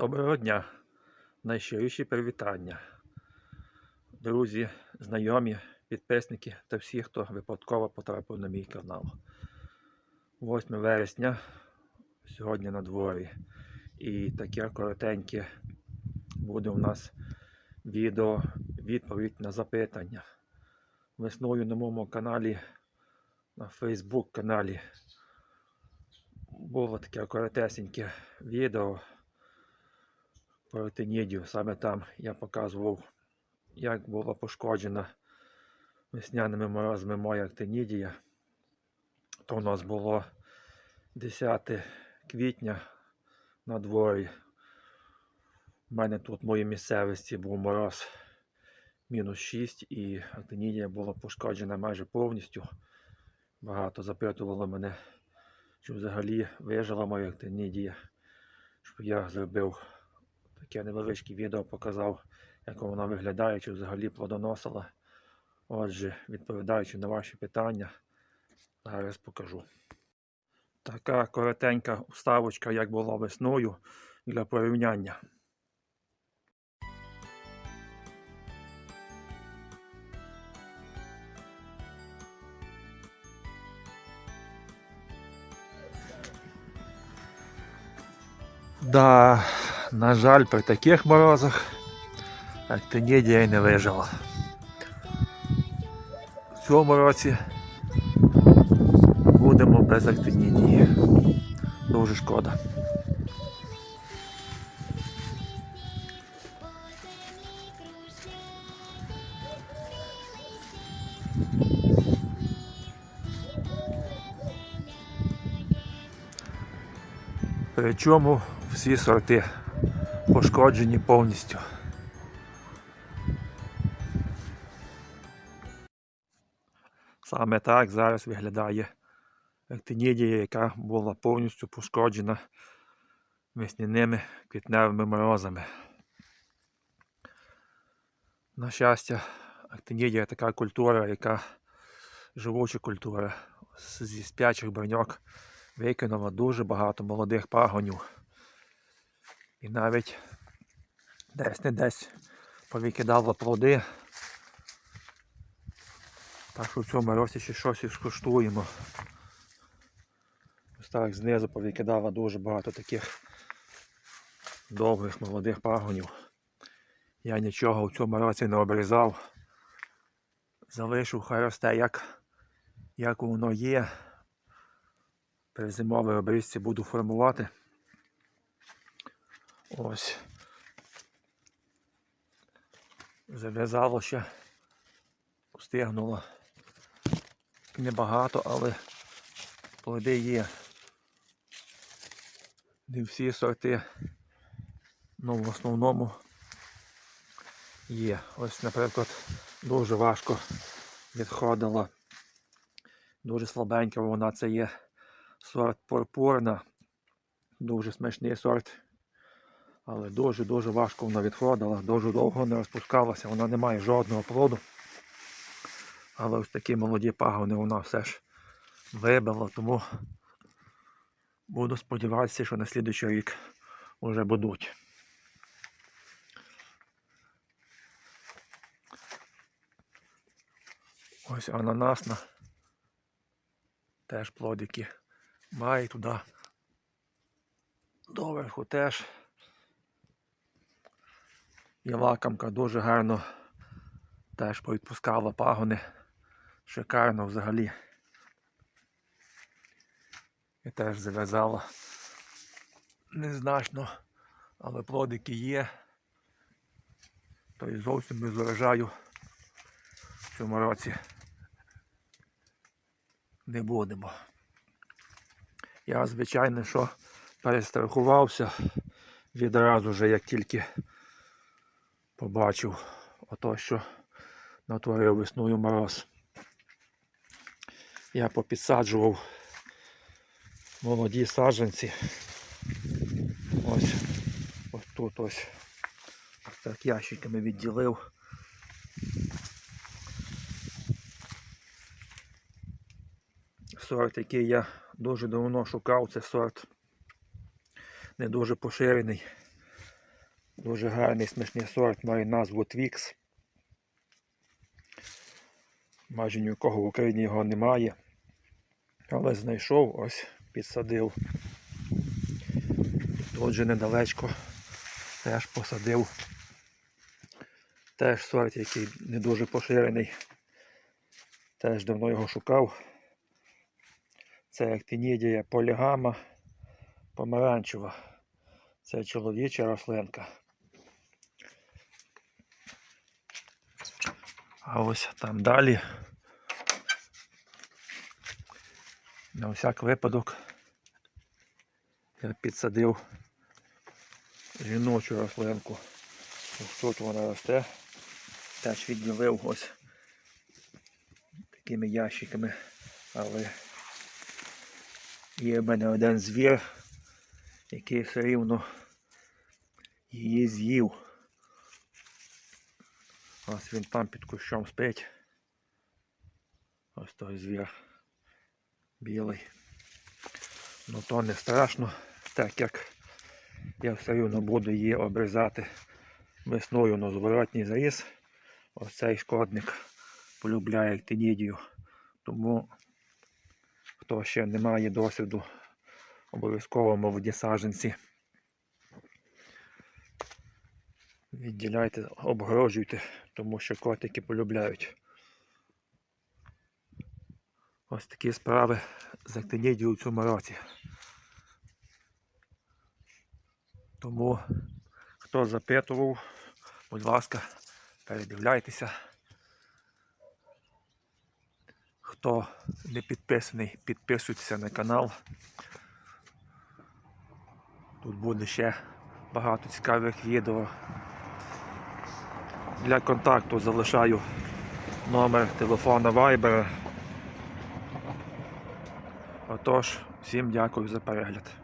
Доброго дня! Найщиріші привітання. Друзі, знайомі, підписники та всі, хто випадково потрапив на мій канал. 8 вересня, сьогодні на дворі. І таке коротеньке буде у нас відео відповідь на запитання. Весною на моєму каналі, на Facebook каналі було таке коротесеньке відео про Тенідію. Саме там я показував, як була пошкоджена весняними морозами моя Актинідія. То у нас було 10 квітня на дворі. У мене тут в моїй місцевості був мороз мінус 6 і Актинідія була пошкоджена майже повністю. Багато запитувало мене, чи взагалі вижила моя Актинідія, щоб я зробив таке невеличке відео показав, як вона виглядає, чи взагалі плодоносила. Отже, відповідаючи на ваші питання, зараз покажу. Така коротенька уставочка, як була весною для порівняння. Да, на жаль, при таких морозах актинідія й не вижила. В цьому році будемо без актинідії. Дуже шкода. Причому всі сорти пошкоджені повністю. Саме так зараз виглядає актинідія, яка була повністю пошкоджена весняними квітневими морозами. На щастя, актинідія така культура, яка живуча культура. Зі спячих броньок викинула дуже багато молодих пагонів. І навіть десь не десь повикидала плоди. Так що в цьому році ще щось і скуштуємо. Ось так знизу повикидала дуже багато таких довгих молодих пагонів. Я нічого в цьому році не обрізав. Залишив хай росте як, як воно є. При зимовій обрізці буду формувати. Ось. Зав'язало ще, встигнуло. Небагато, але плоди є. Не всі сорти, ну в основному є. Ось, наприклад, дуже важко відходила. Дуже слабенька вона це є сорт пурпурна. Дуже смачний сорт. Але дуже-дуже важко вона відходила, дуже довго не розпускалася, вона не має жодного плоду. Але ось такі молоді пагони вона все ж вибила, тому буду сподіватися, що на слідуючий рік вже будуть. Ось ананасна. Теж плодики. Має туди. Доверху теж. І лакомка дуже гарно теж повідпускала пагони. Шикарно взагалі. І теж зав'язала. Незначно, але плодики є. То і зовсім без урожаю в цьому році не будемо. Я, звичайно, що перестрахувався відразу же, як тільки побачив ото, що натворив весною мороз. Я попідсаджував молоді саджанці. Ось ось тут ось. Ось так ящиками відділив. Сорт, який я дуже давно шукав, це сорт не дуже поширений. Дуже гарний смачний сорт, має назву Twix. Майже ні у кого в Україні його немає. Але знайшов, ось підсадив. Тут же недалечко теж посадив. Теж сорт, який не дуже поширений. Теж давно його шукав. Це актинідія полігама помаранчева. Це чоловіча рослинка. А ось там далі. На всяк випадок я підсадив жіночу рослинку. Ось тут вона росте. Теж відділив ось такими ящиками. Але є в мене один звір, який все рівно її з'їв. Ось він там під кущом спить. Ось той звір білий. Ну то не страшно, так як я все рівно буду її обрізати весною на зворотній заріз. Ось цей шкодник полюбляє актинідію. Тому хто ще не має досвіду, обов'язково молоді саджанці. Відділяйте, обгорожуйте, тому що котики полюбляють. Ось такі справи з актинідією у цьому році. Тому, хто запитував, будь ласка, передивляйтеся. Хто не підписаний, підписуйтеся на канал. Тут буде ще багато цікавих відео. Для контакту залишаю номер телефона Viber. Отож, всім дякую за перегляд.